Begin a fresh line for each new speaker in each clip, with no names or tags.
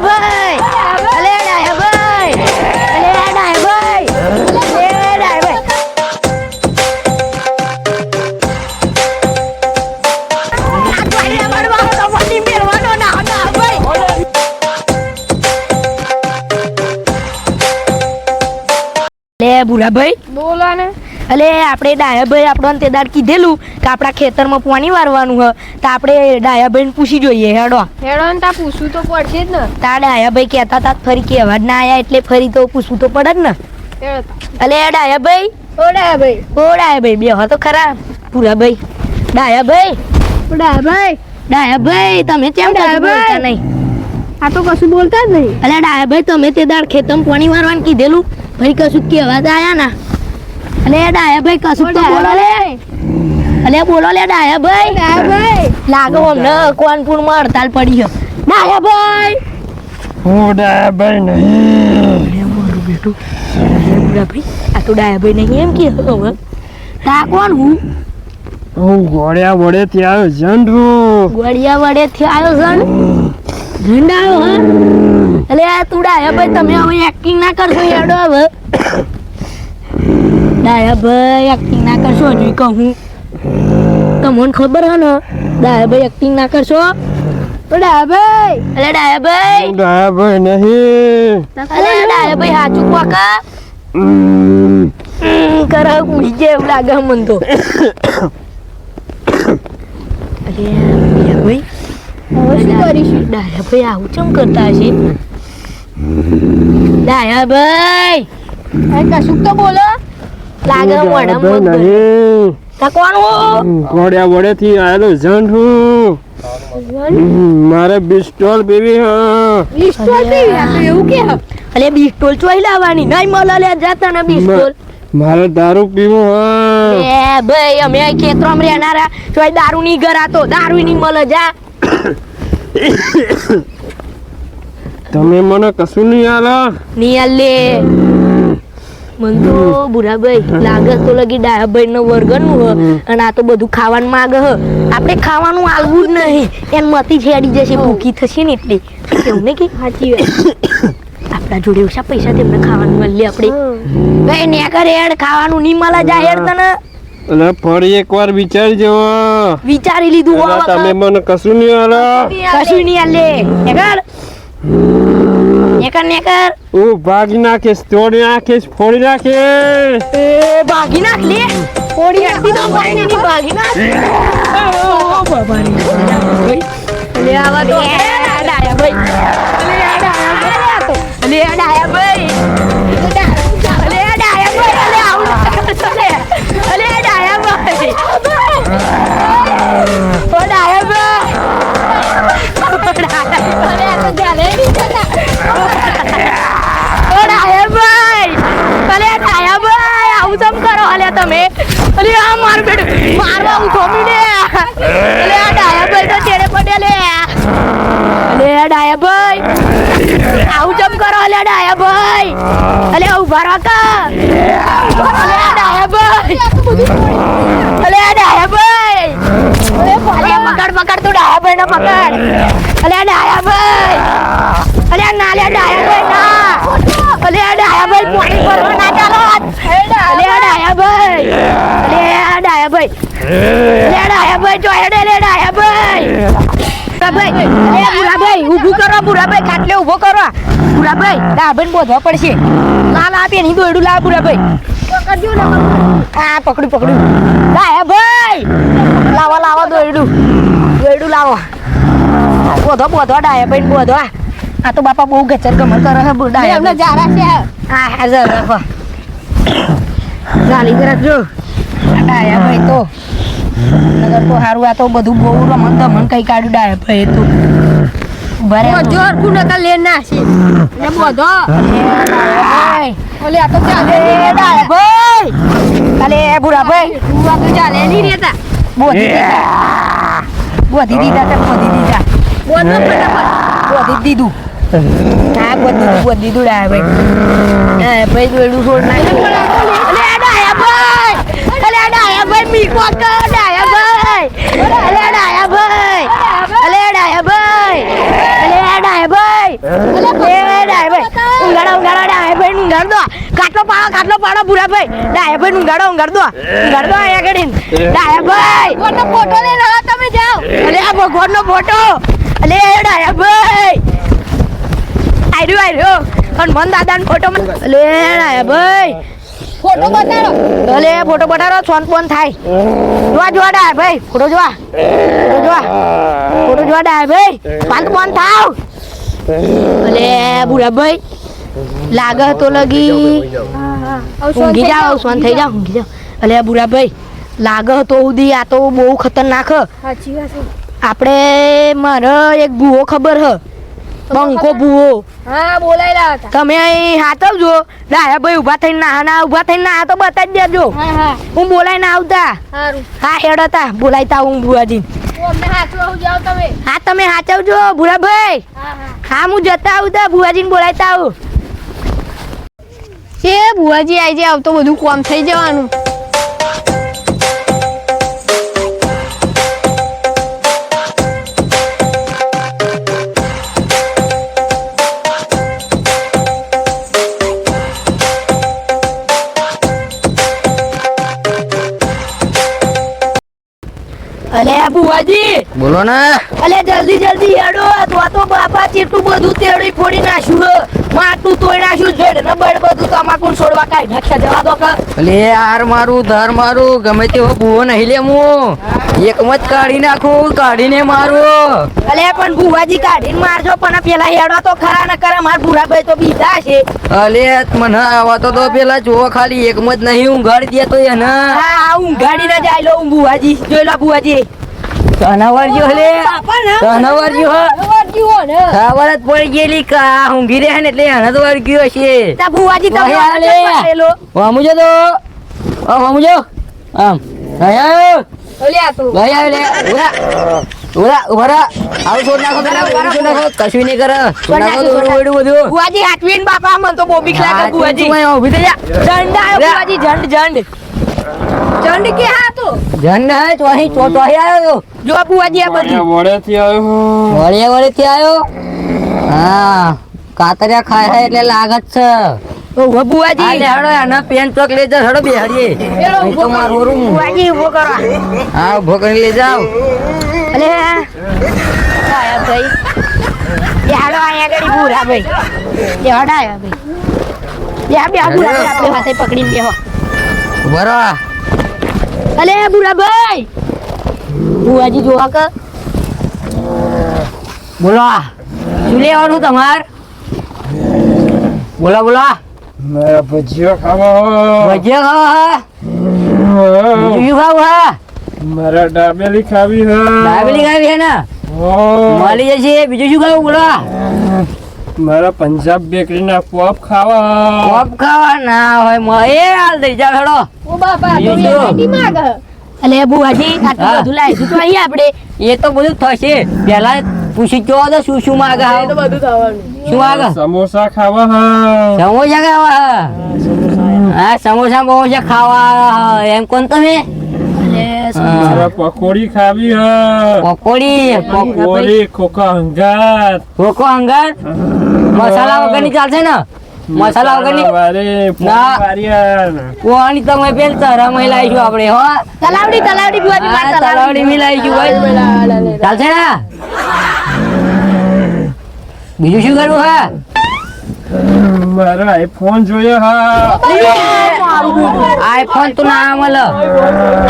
ડાયા અલે ડાયા ભાઈ. લે
બોલો ને.
અલે આપણે ડાયાભાઈ આપણો તે દાડ કીધેલું કે આપણા ખેતરમાં પાણી વારવાનું હ. તો આપણે ડાયાભાઈને પૂછી જોઈએ હેડો.
હેડો ને તા પૂછવું તો પડશે જ ને.
તા ડાયાભાઈ કહેતા તા ફરી કહેવા જ ના આયા એટલે ફરી તો પૂછવું તો પડે જ ને.
હેડો. તા.
અલે ડાયાભાઈ
ડાયા ભાઈ.
ઓ ડાયાભાઈ બે હો તો ખરા. ભૂરાભાઈ ડાયાભાઈ
ઓડા ભાઈ.
ડાયાભાઈ તમે કેમ. બોલતા નહીં?
આ તો કશું બોલતા જ નહીં.
અલે ડાયાભાઈ તમે તે દાડ ખેતરમાં પાણી વારવાનું કીધેલું. ભાઈ કશું કહેવા આયા ના. અલે ડાયાભાઈ કશું તો બોલો લે. અલે બોલો લે ડાયાભાઈ
ડાયા ભાઈ.
લાગો અમને કોનપુરમાં હડતાલ પડી છે. ડાયાભાઈ
હું ડાયાભાઈ નહીં.
અરે મારું બેટું. અરે બુડાભાઈ આ તો ડાયાભાઈ નહીં એમ કે હવે. તા કોણ હું?
હું ગોળ્યા વડે ત્યાં જંડુ
ગોળિયા વડે થી આવ્યો આવ્યો અલે આ તું ડાયાભાઈ તમે હવે એક્ટિંગ ના કરશો એડો હવે. ડાયાભાઈ એક્ટિંગ ના કરશો હજુ કહું તમને ખબર હે ને એક્ટિંગ ના કરશો
ઓડા ભાઈ
અલે ડાયાભાઈ
હું ડાયાભાઈ નહીં
અલે ડાયાભાઈ હાચું કોકા
ઉમ,
ઉડી જાય એવું લાગે મને તો અરે ડાયાભાઈ
હવે શું કરીશું
ડાયાભાઈ આવું ચમ કરતા હશે ડાયાભાઈ
ભાઈ કશું તો બોલો
લાગે
નહીં. વડે થી હું. મારે બિસ્ટોલ બેબી હા.
પિસ્તોલ પીવી? એવું કે
અલે બિસ્ટોલ ચોઈ લાવવાની. નહીં મળે લે જાતા ને બિસ્ટોલ
મારે દારૂ પીવું હા.
એ ભાઈ અમે ખેતરમાં રહેનારા. ચોઈ દારૂ ની ઘર આતો દારૂ ની મળે જા.
તમે મને કશું નહીં આલા?
નહીં લે મન તો બુરાભાઈ લાગે તો લગી ડાયાભાઈ નો વર્ગનું હ અને આ તો બધું ખાવાનું માગે હ. આપણે ખાવાનું આલવું જ નહીં. એમ મતી છેડી જશે ભૂખી થશે ને એટલી. કેવું ને કે?
સાચી વાત.
આપણા જોડે ઓછા પૈસા તેમને ખાવાનું મળે આપણે. ભાઈ ને કરે હેડ ખાવાનું નહીં મળે જાય હેડ તને.
અને ફરી એકવાર વિચારજો.
વિચારી લીધું
તમે મને કશું નહીં આલે
કશું નહીં આલે નેકર. નેકર નેકર
ઓ ભાગી નાખીશ તોડી નાખીશ ફોડી નાખે
એ ભાગી નાખ લે ફોડી આખી તો ભાઈ ની ભાગી નાખ ઓ બાબા રે લે આવા તો ડાયા ભાઈ અલે, ઊભા રહો કા. અલે ડાયા ભાઈ. અલે ડાયા ભાઈ. અલે પકડ પકડ તું ડાયા ભાઈ ને પકડ અલે ડાયા ભાઈ. અલે, ના લે ડાયા ભાઈ, ના. અલે ડાયા ભાઈ, પાણી ભરવા ના ચાલો. અલે ડાયા ભાઈ. અલે ડાયા ભાઈ. અલે ડાયા ભાઈ, જો હેડે લે ડાયા ભાઈ. બુરાભાઈ એ બુરાભાઈ ઊભું કરો બુરાભાઈ ખાટલે ઊભો કરો બુરાભાઈ ડાબન બોધવા પડશે. લાલ લા પેની દોડું લા બુરાભાઈ પકડજો ને આ પકડ્યું પકડ્યું. ડાયા ભાઈ. લાવો લાવો દોડું દોડું લાવો. બોધો બોધો ડાયા ભાઈ બોધો આ. તો બાપા બહુ ગચર ગમર કરે છે બુડા
એમને જારા છે.
હા હા. રાખો ચાલી જરા જો. આ ડાયા ભાઈ તો. નગર તો હારું આ તો બધું બહુ રમણ દમણ કઈ કાઢ્યું ડાય ભાઈ તો. ઊભા રહે
બધો લે ના છે એ બધો.
ભાઈ
ઓલે આ તો ચાલે
અલે ભાઈ. અલે બુરા ભાઈ.
તું તો ચાલે નહીં રહેતા.
બોધી દીધા. બોધી દીધા તે બોધી દીધા.
ફટાફટ.
બોધી દીધું. હા બોધી દીધું બોધી દીધું ડાય ભાઈ. હા ભાઈ દોડું છોડ નાખ્યું. અલે ડાયા ભાઈ. અલે ડાયા ભાઈ મીકો કર ડાયા ભાઈ. અલે ડાયા ભાઈ. અલે ડાયા ભાઈ. અલે ડાયા ભાઈ. એ ડાય ભાઈ. ઊંઘાડો ઊંઘાડો ડાય ભાઈ ઊંઘાડ દો. કાટલો પાડો કાટલો પાડો ભૂરા ભાઈ. ડાય ભાઈ ઊંઘાડો ઊંઘાડ દો. ઊંઘાડ દો અહીંયા આગળ ડાય ભાઈ.
ફોટો ફોટો લઈને આવો તમે જાઓ.
અલે આ ભગવાનનો ફોટો. અલે ડાયા ભાઈ. આર્યો આર્યો હનુમાન દાદાનો ફોટો અલે ડાયા ભાઈ.
ફોટો બતાડો.
ભલે ફોટો બતાડો છોન પોન થાય. જોવા જોવા ડાય ભાઈ ફોટો જોવા. ફોટો જોવા. ફોટો જોવા ડાય ભાઈ. પાંચ પોન થાવ. અલે બુરા ભાઈ લાગે તો લગી. ઊંઘી જાઓ સ્વન થઈ જાઓ ઊંઘી જાઓ. અલે બુરા ભાઈ લાગે તો ઉદી આ તો બહુ ખતરનાક.
સાચી વાત
આપણે મારે એક ભૂવો ખબર હ. બંકો ભૂવો
હા બોલાયેલા હતા.
તમે અહીં હાથવજો. ડાયા ભાઈ ઊભા થઈને ના ના ઊભા થઈને ના તો બતાવી દેજો.
હા હા.
હું બોલાય ના આવતા હા હેડ હતા. બોલાયતા હું ભુવાજી
હું તમે.
હા તમે હાચવજો ભૂરાભાઈ
હા હા.
હા હું જતા આવતા ભુવાજીને બોલાયતા આવું.
એ ભુવાજી આવી જાય આવતો બધું કોમ થઈ જવાનું.
ભુવાજી
બોલો ને.
અલે જલ્દી જલ્દી હેડો. તો તો બાપા જેટલું બધું તેડી ફોડી નાખ્યું હ. માટું તોડી નાખ્યું જેડ ને બળ બધું તમાકુ છોડવા કાઈ નાખ્યા જવા દો કા.
અલે યાર મારું ધર મારું. ગમે તેવો બુવો નહીં લે હું. એક મત કાઢી નાખું કાઢીને મારું.
અલે પણ બુવાજી કાઢીને મારજો પણ પેલા હેડો તો ખરા ન કરે માર ભાઈ તો બીજા છે.
અલે મને આવા તો તો પેલા જોવો ખાલી. એક મત નહીં ઊંઘાડી દે તો એને.
હા ઊંઘાડી ઊંઘાડીને જાય. લો ભુવાજી. જોઈ લો ભુવાજી
તનાવર જો હલે તનાવર જો ખબર જ પડી ગયેલી કા ઊંઘી રહે ને એટલે એને તો વળગ્યો હશે
તા ભુવાજી તમે
આલે.
પકડેલો.
વામુજો તો. આ વામુજો આમ. આયો
ઓલ્યા તું.
ભાઈ આવે ઉરા ઉરા ઉભરા આવ છોડ નાખો છોડ નાખો. કશું નહીં કરે. નાખો તો ઓડું બધું.
ભુવાજી હાથવીન બાપા મન તો બહુ લાગે
હા,
ભુવાજી.
તું અહીંયા ઊભી થઈ જા.
જંડ આયો
લે.
ભુવાજી જંડ જંડ
ચંડ કે હા તો?
જંડ હે તો અહીં તો તો અહીં આવ્યો
જો ભુવાજી આ બધું.
વડેથી આવ્યો
વડે વડે થી આવ્યો? હા કાતરિયા ખાય હે એટલે લાગત છે.
ઓહો
હા
ભુવાજી
લે હડો એના પેન ચોક લઈ જા હડો બેહાડીએ. અહીં તો મારું વરું
ભુવાજી ઊભો કરો.
હા ઊભો કરી લઈ જાઓ.
અલે આયા ભાઈ. એ હાલો ભાઈ. એ હડાયા ભાઈ. એ બે આપણે હાથે પકડીને બેહો.
બરો
અલે ભૂરા ભાઈ હજી જોવા કે
બોલો શું લેવાનું તમાર બોલો બોલો
મારા ભજીયો ખાવા
ભજીયા ખાવા હે બીજું ખાવું હે
મારા ડાબેલી ખાવી હે
દાબેલી ખાવી હે ને મળી જશે બીજું શું ખાવું બોલો
મારા પંજાબ બેકરીના પોપ ખાવા.
પોપ ખાવા? ના હોય મ- એ હાલ દઈ જા હેડો.
ઓ બાપા તો
બીજું શું?
વેરાયટી માંગ
અલે બુવાજી આટલું. બધું લાવીશું તો અહીં આપણે?
એ તો બધું થશે. પહેલા પૂછી જો તો શું શું માગે તો
બધું થવાનું.
શું માગે?
સમોસા ખાવા હા.
સમોસા ખાવા હા? સમોસા. બમોસા ખાવા એમ કોણ તમે?
પકોડી ખાવી હ.
પકોડી પકોડી.
કોકો ખોખા
કોકો અંગર મસાલા વગરની ચાલશે ને? મસાલા વગરની. ના.
વારિયા
કોની તમે પેલ તરા મિલાઈશું આપણે હો.
તલાવડી તલાવડી ભુવાજી માર
તલાવડી મિલાઈશું ભાઈ. ચાલશે ને? બીજું શું કરવું હા?
મારા આઈફોન જોઈએ હા.
આઈફોન તો ના મળે.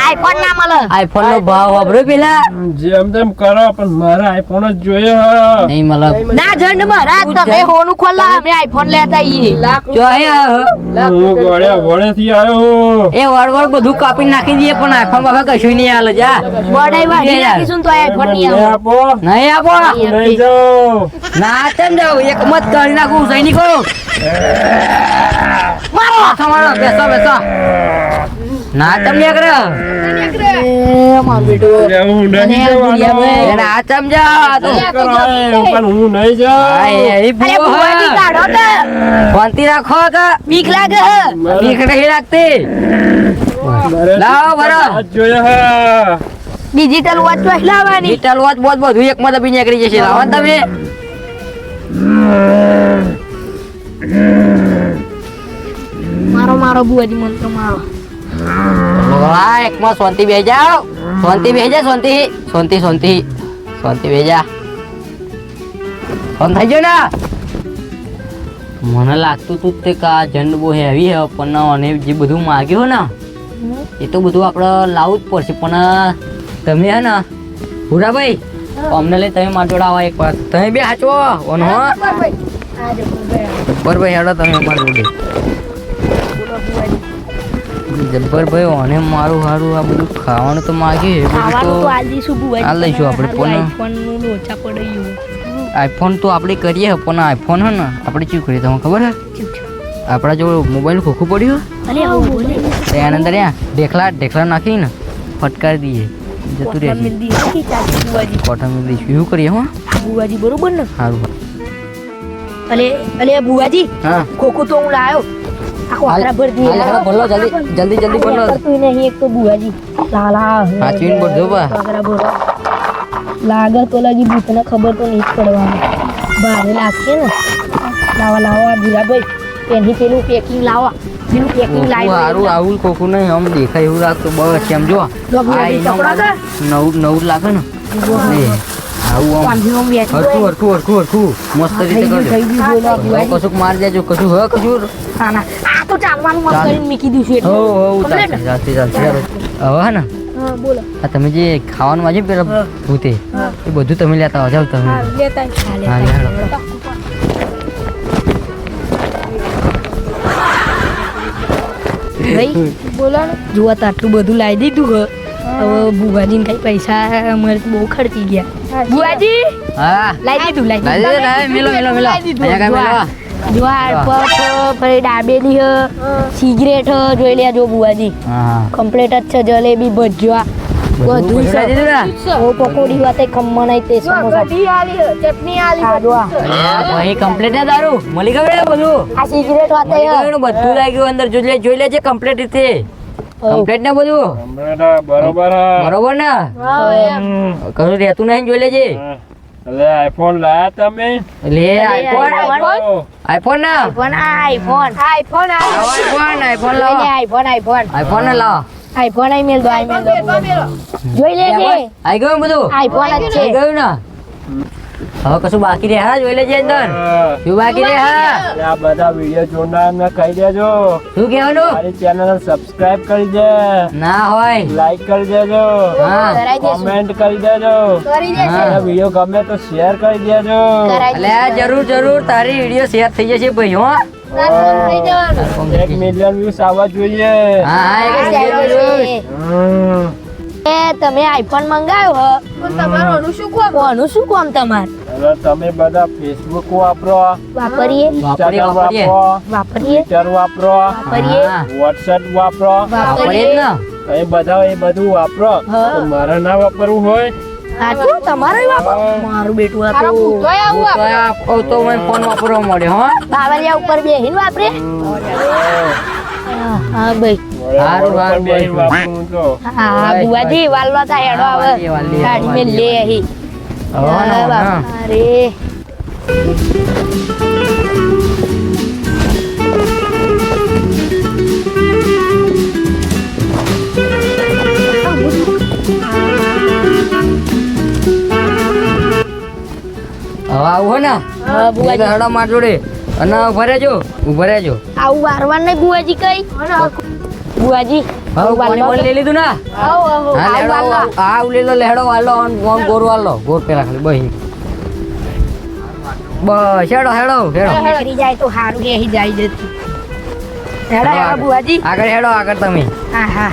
આઈફોન ના મળે.
આઈફોન નો ભાવ વાપરો પેલા.
જેમ તેમ કરો પણ મારા આઈફોન જ જોઈએ હા.
નહીં મળે.
ના જંડ મહારાજ તમે હોનું ખોલા અમે આઈફોન લેતા ઈ
જો હે.
હું ગળ્યા વડેથી આવ્યો
એ વળવળ બધું કાપી નાખી દઈએ પણ આઈફોન બાબા કશું નહીં આલે જા.
બડાઈ વાળી રાખીશું તો આઈફોન નહીં
આપો.
નહીં આપો.
નહીં જાઓ
ના તેમ જાવ એક મત કરી નાખું સૈનિકો
મારો
તમારો બેસો બેસો. ના તેમ નહીં કરે
એ મારું બેટું.
હું નહીં જવાનો.
એને આ સમજા તો
પણ હું નહીં જાઉં.
આ એવી
અરે
ભૂવો
ભુવાજી કાઢો તો.
શાંતિ રાખો તો.
બીક લાગે
બીક નહીં લાગતી. લાવો બરો.
ડિજિટલ વોચ લાવવાની.
ડિજિટલ વોચ બોચ બધું એક માં દબી નીકળી જશે. લાવો તમે.
મારો બુઆજી મંત્ર મારો
વાહ એકમાં શાંતિ બેહી જાઓ શાંતિ બેહી જા શાંતિ શાંતિ શાંતિ શાંતિ બેહી જા ફોન થઈ ગયો ને મને લાગતું તું તે કે આ જંડ બહુ હેવી હે પણ અને જે બધું માગ્યું ને એ તો બધું આપણે લાવવું જ પડશે. પણ તમે હે ને ભૂરાભાઈ અમને લઈ તમે મારા જોડે આવો એક વાર. તમે બે હાચવો ઓન જબ્બરભાઈ હેડો તમે અમારા જોડે. જબ્બરભાઈ ઓને મારું હારું આ બધું ખાવાનું તો માગ્યું
છે તો
આ લઈશું આપણે ફોન.
આઈફોન
તો આપણે કરીએ પણ આઈફોન હે ને આપણે શું કરીએ તમને ખબર હે? આપણા જો મોબાઈલ ખોખું પડ્યું એના અંદર યા દેખલા ઢેકલા નાખીને ફટકારી દઈએ. જતું રહે કોટનમાં દઈશું. એવું કરીએ હો?
બુવાજી બરોબર ને?
સારું
અલે અને
બુવાજી
ખોખું તો હું લાયો. આખો આખરા ભર
હાલ, હાલ, ભરલો, જલ્દી જલ્દી જલ્દી ભરલો
કરતું નહીં એક તો બુવાજી લાલા
સાચવીને ભરજો બા.
આખરા ભરો લાગે તો લાગી ભૂતને ખબર તો નહીં જ પડવાની. ભારે લાગશે ને. લાવા લાવા ભૂરાભાઈ એની પેલું પેકિંગ લાવા. પેલું પેકિંગ લાવી
હારું આવું ખોખું નહીં આમ દેખાય એવું લાગતું. બસ એમ જો?
જો
નવું નવું લાગે ને. આવું આમ.
પાંચમો વેચી
હરખું હરખું હરખું હરખું મસ્ત રીતે કરજો. કશુંક માર દેજો કશું હ કશું
હા ના. આ તો ચાલવાનું મસ્ત
ચાલ.
કરીને મૂકી દઈશું
હો
એટલે
હો ચાલશે ચાલશે. ચાલશે હવે ને?
હા બોલો.
આ તમે જે ખાવાનું વાંચ્યું પેલા ભૂતે એ બધું તમે લેતા આવો જાવ તમે.
હા લેતા હા, લેતા. ભાઈ બોલો જુઓ તો આટલું બધું લાવી દીધું હે. હવે ભુવાજીને કઈ પૈસા અમારે બહુ ખર્ચી ગયા. બુવાજી
હા.
લાવી દીધું લાવી
દીધું. દે, મેલો, મેલો, મેલો. અહીંયા કાંઈ મેલો.
જ્વાર પફ ફરી ડાબેલી હ સિગરેટ હ જોઈ લે જો બુવાજી
હા.
કમ્પ્લીટ જ છે જલેબી ભજવા બધું
છે?
ઓ પકોડી વાતે ખમણ આઈ તે સમોસા. ચટણી આલી
અલ્યા, ભાઈ કમ્પ્લીટ ને દારૂ મળી ગયું બધું?
આ સિગરેટ વાતે
બધું લાગ્યું અંદર જોઈ લે જોઈ લેજે કમ્પ્લીટ રીતે. કમ્પ્લીટ ના બધું?
બરોબર
બરોબર ને? કશું રહેતું નહીં જોઈ લેજે.
એટલે આઈફોન લાયા તમે?
લે આઈફોન
આઈફોન.
આઈફોન ના?
આઈફોન આઈફોન આઈફોન
લાવો આઈફોન આઈફોન લાવો.
આઈફોન આઈફોન
આઈફોન ને લાવો.
આઈફોન આઈ મેલ દો આઈ મેલ દો. જોઈ લેજે.
આઈ ગયું બધું?
આઈફોન જ છે.
આઈ ગયું ને? હવે કશું બાકી રહે હા જોઈ લેજે અંદર. શું બાકી રહે હા?
આ બધા વીડિયો જોનારને કહી દેજો.
શું કહેવાનું?
મારી ચેનલ સબસ્ક્રાઇબ કરી દે.
ના હોય.
લાઈક કરી દેજો.
હા.
કમેન્ટ કરી દેજો.
કરી
હા.
વિડિયો વીડિયો ગમે તો શેર કરી દેજો.
એટલે જરૂર જરૂર તારી વિડિયો શેર થઈ જશે ભાઈ હો.
એક મિલિયન વ્યૂઝ આવવા જોઈએ.
હા હા એક મિલિયન views.
એ તમે આઈફોન મંગાવ્યો હો? પણ તમારો અનુ શું કોમ? અનુ શું કોમ તમાર?
તમે બધા ફેસબુક વાપરો.
વાપરીએ.
વાપરીએ
વાપરો.
વાપરીએ.
ટ્વિટર વાપરો.
વાપરીએ.
વોટ્સએપ વાપરો.
વાપરીએ. ને.
એ બધા એ બધું વાપરો. તો મારે ના વાપરવું હોય.
સાચું તમારે વાપરો મારું બેટું આ તો
તો મને ફોન વાપરવા મળ્યો હો.
બાવળિયા ઉપર બેહીને વાપરે. હા, હા ભાઈ.
હારું, હારું,
બે
બસ.
વાપરવું તો
હા
બસ,
વાલવા તા હેડો આવે ગાડી મેં લે
હવે
હે
ને? હા
બુઆજી
હેડો માર જોડે. અને ઊભા રહેજો ઊભા રહેજો.
આવું વારવાર નહીં બુઆજી કઈ બુઆજી
હા પાણી પાણી લઈ લીધું ને? હા લેડો આ લઈ લેડો વાલો ઓન ફોન ગોર વાલો ગોર પેલા ખાલી બહી. બસ હેડો હેડો હેડો.
નીકળી જાય તો સારું રહી જાય જતી હેડો
હેડો.
બુઆજી
આગળ. હેડો આગળ તમે.
હા હા.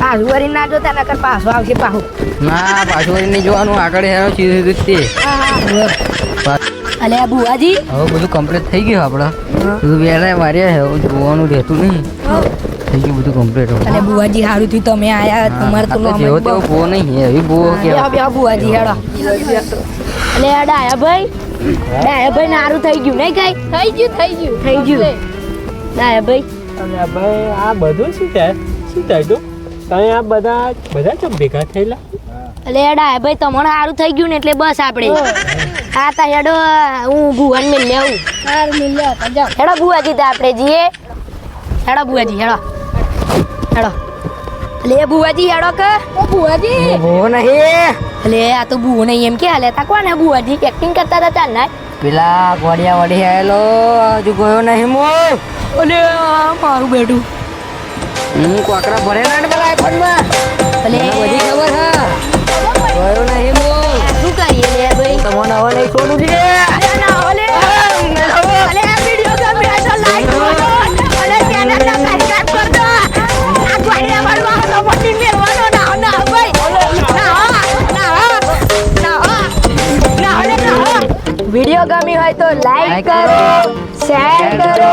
પાછું વરી ના જોતા નકર પાછો આવશે પાછું.
ના પાછું વરી નહીં જોવાનું. આગળ હેડો સીધું સીધું જ તે.
અલે આ બુઆજી.
હવે બધું કમ્પ્લીટ થઈ ગયું આપણે. બધું વેરા માર્યા છે હવે જોવાનું રહેતું નહીં. થઈ ગયું બધું કમ્પ્લીટ
અલે બુઆજી સારું થયું તમે આયા તમારે તો
જેવો તેવો બો નહીં હે એવી બો કે
આ બુઆજી હેડો. અલે આ ડાયા ભાઈ ડાયા ભાઈ નારું થઈ ગયું નહીં કઈ? થઈ ગયું થઈ ગયું. થઈ ગયું. ડાયા ભાઈ
અલે ભાઈ આ બધું શું થાય? શું થાય તો? તમે આ બધા બધા ચમ ભેગા થયેલા?
અલે ડાયા ભાઈ તમારે સારું થઈ ગયું ને એટલે બસ આપણે. હા તા હેડો હું ભુવન મિલ લેવું હેડો ભુવાજી તા આપણે જીએ હેડો ભુવાજી હેડો. હેડો. લે ભુવાજી હેડો કે.
ઓ ભુવાજી.
હો નહીં.
લે આ તો ભુવ નહીં એમ કે. હાલે તા કોને ભુવાજી? એક્ટિંગ કરતા હતા ચાલ ના
પેલા ગોડિયા વડી આયેલો હજુ ગયો નહીં મો.
ઓલે મારું બેટું
હું કોકરા ભરે ના પેલા આઈફોનમાં? મને બધી ખબર હા. ગયો નહીં
લે
તમને હવે નહીં છોડું છે
વિડિયો ગમે તો લાઈક કરો. અલે ચેનલ ને સબસ્ક્રાઇબ કર દો આ ગોળિયા મારવા તો મોટી મેરવાનો ના ના ભાઈ. ના ના ના ના ઓલે ના વિડિયો ગમી હોય તો લાઈક કરો શેર કરો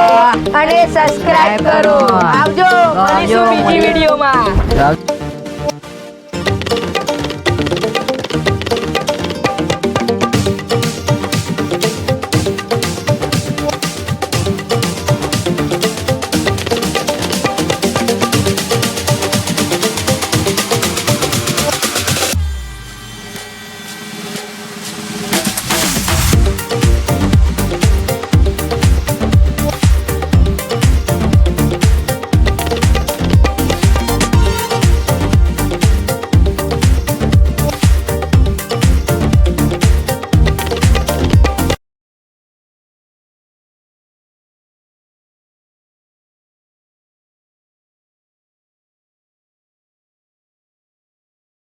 અને સબસ્ક્રાઇબ કરો. આવજો મળીશું બીજી વિડિયોમાં.